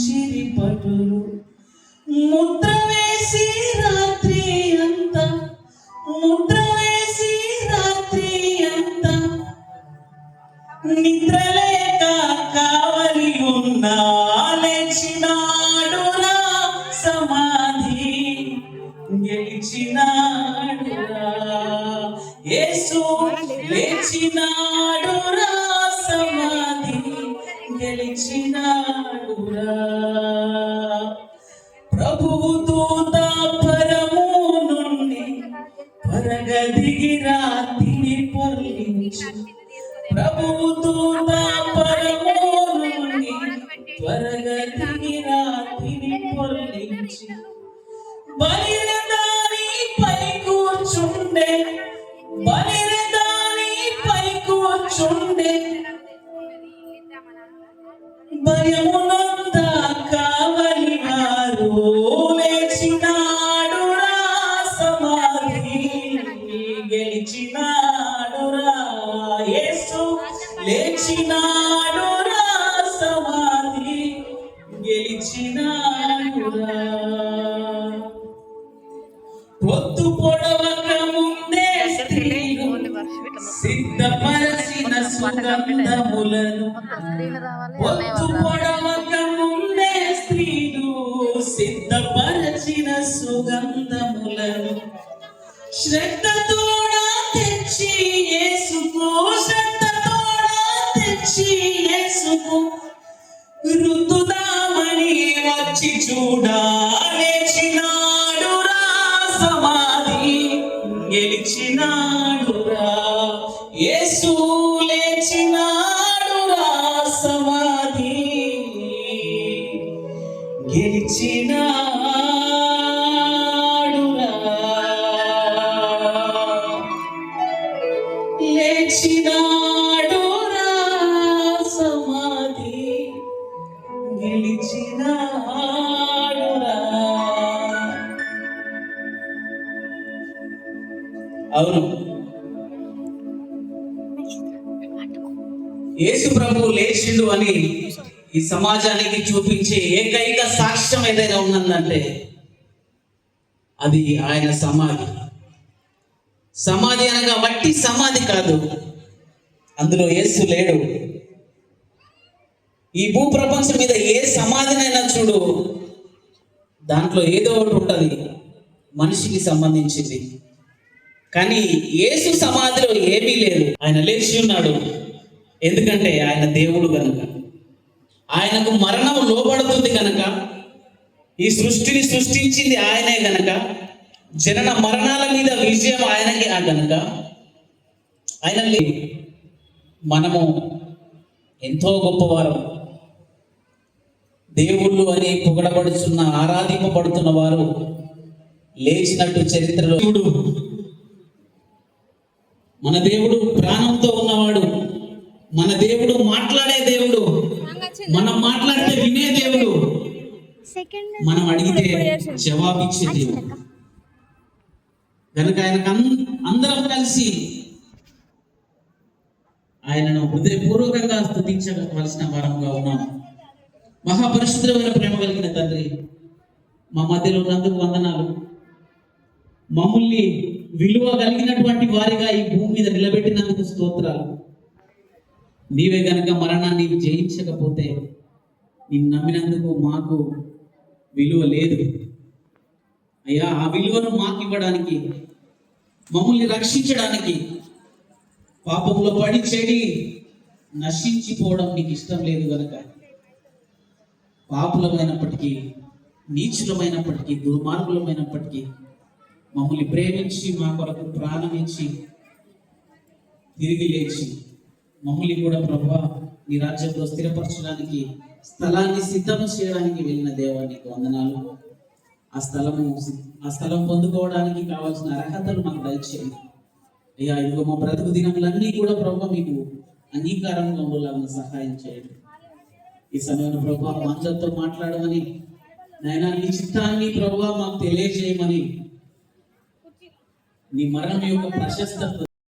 చిరిపటులు ముద్ర వేసి రాత్రి అంత ముద్ర వేసి రాత్రి అంతా. నిద్రలేక కావలి ఉన్నా లేచినాడు రా సమాధి. గెలిచినాడు రా యేసు లేచినాడురా గెలిచినాడురా ప్రభువు దూత పరము నుండి పరగదిగి రాతిని పొర్లించు. ప్రభువు దూత పరము నుండి పరగదిగి రాతిని పొర్లించి. బలిరదాని పై కూర్చుండే బలిరదాని పై కూర్చుండే గెలిచినాడురా యేసు లేచినాడురా సమాధి గెలిచినాడురా. పొత్తు పొడవక ముందే స్త్రీలు సిద్ధపరచిన సుగంధములను. పొత్తు పొడవక ముందే స్త్రీలు సిద్ధపరచిన సుగంధములను. శ్రద్ధతోడా యేసుకు వచ్చి చూడా లేచినాడురా సమాధి గెలిచినాడురా యేసు లేచినాడురా సమాధి గెలిచినాడురా లేచినా అవును. యేసు ప్రభు లేచిండు అని ఈ సమాజానికి చూపించే ఏకైక సాక్ష్యం ఏదైనా ఉన్నదంటే అది ఆయన సమాధి. సమాధి అనగా వట్టి సమాధి కాదు. అందులో యేసు లేడు. ఈ భూ ప్రపంచం మీద ఏ సమాధినైనా చూడు దాంట్లో ఏదో ఒకటి ఉంటుంది. మనిషికి సంబంధించింది. కానీ యేసు సమాధిలో ఏమీ లేదు. ఆయన లేచి ఉన్నాడు. ఎందుకంటే ఆయన దేవుడు కనుక ఆయనకు మరణం లోబడుతుంది కనుక ఈ సృష్టిని సృష్టించింది ఆయనే గనక జనన మరణాల మీద విజయం ఆయనకి ఆ గనక ఆయన మనము ఎంతో గొప్పవారు. దేవుళ్ళు అని పొగడబడుచున్న ఆరాధింపబడుతున్న వారు లేచినట్టు చరిత్రలో మన దేవుడు ప్రాణంతో ఉన్నవాడు. మన దేవుడు మాట్లాడే దేవుడు. మనం మాట్లాడితే వినే దేవుడు. మనం అడిగితే జవాబిచ్చే దేవుడు. కనుక ఆయనకు అందరం కలిసి ఆయనను హృదయపూర్వకంగా స్థుతించవలసిన వారంగా ఉన్నాం. మహాపరిశుద్ధమైన ప్రేమ కలిగిన తండ్రి మా మధ్యలో ఉన్నందుకు వందనాలు. మమ్మల్ని విలువ కలిగినటువంటి వారిగా ఈ భూమి మీద నిలబెట్టినందుకు స్తోత్రాలు. నీవే గనక మరణాన్ని జయించకపోతే నిన్ను నమ్మినందుకు మాకు విలువ లేదు. అయ్యా ఆ విలువను మాకు ఇవ్వడానికి మమ్మల్ని రక్షించడానికి పాపంలో పడి చెడి నశించిపోవడం నీకు ఇష్టం లేదు గనక. పాపులమైనప్పటికీ నీచులమైనప్పటికీ దుర్మార్గులమైనప్పటికీ మమ్మల్ని ప్రేమించి మా కొరకు ప్రాణం ఇచ్చి తిరిగి లేచి మమ్మల్ని కూడా ప్రభు నీ రాజ్యంలో స్థిరపరచడానికి స్థలాన్ని సిద్ధం చేయడానికి వెళ్ళిన దేవానికి వందనాలు. ఆ స్థలము ఆ స్థలం పొందుకోవడానికి కావాల్సిన అర్హతలు మాకు దయచేయండి. అయ్యా ఇదిగో మా బ్రతుకు దినములన్నీ కూడా ప్రభు మీకు అంగీకారంగా ఉండాలని సహాయం చేయండి. ఈ సమయంలో ప్రభు మంచంతో మాట్లాడమని నాయనా నీ చిత్తాన్ని ప్రభు మాకు తెలియజేయమని నీ మరణం యొక్క ప్రశస్తత